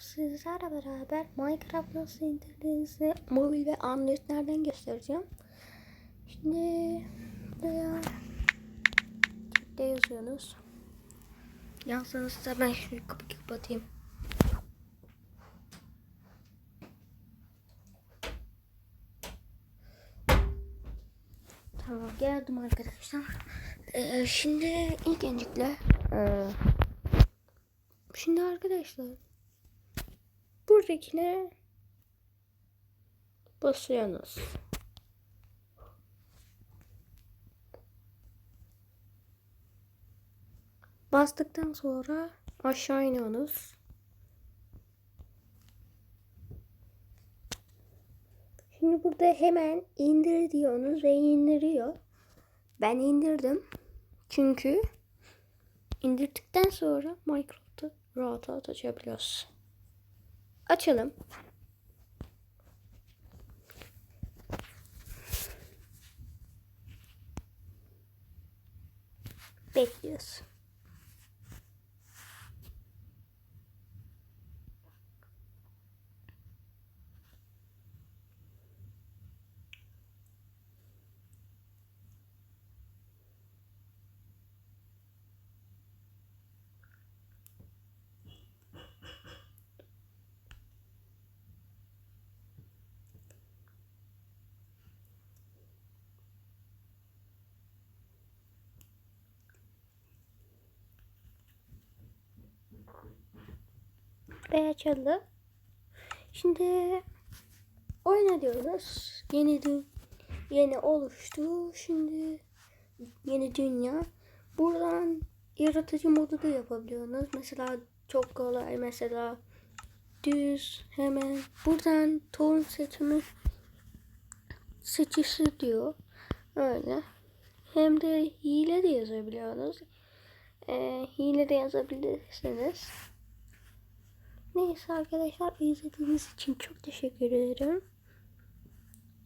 sizlerle beraber Minecraft nasıl indirdiğinizi mobil ve Android'lerden göstereceğim. Şimdi buraya de yazıyorsunuz. Yazsanız da ben şunu kapı kapatayım. Tamam geldim arkadaşlar. Ee, şimdi ilk öncelikle ee, şimdi arkadaşlar buradakine basıyorsunuz. Bastıktan sonra aşağı iniyorsunuz. Şimdi burada hemen indir diyorsunuz ve indiriyor. Ben indirdim. Çünkü indirdikten sonra Minecraft'ı rahat rahat açabiliyoruz. Açalım. Bekliyoruz. Ve açıldı. Şimdi oyna. Yeni yeni oluştu. Şimdi yeni dünya. Buradan yaratıcı modu da yapabiliyorsunuz. Mesela çok kolay mesela düz hemen buradan ton seçimi seçişi diyor. Öyle. Hem de hile de yazabiliyorsunuz. Ee, hile de yazabilirsiniz. Neyse arkadaşlar izlediğiniz için çok teşekkür ederim.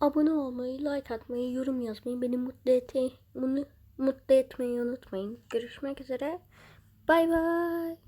Abone olmayı, like atmayı, yorum yazmayı, beni mutlu, ete, mutlu etmeyi unutmayın. Görüşmek üzere. Bay bay.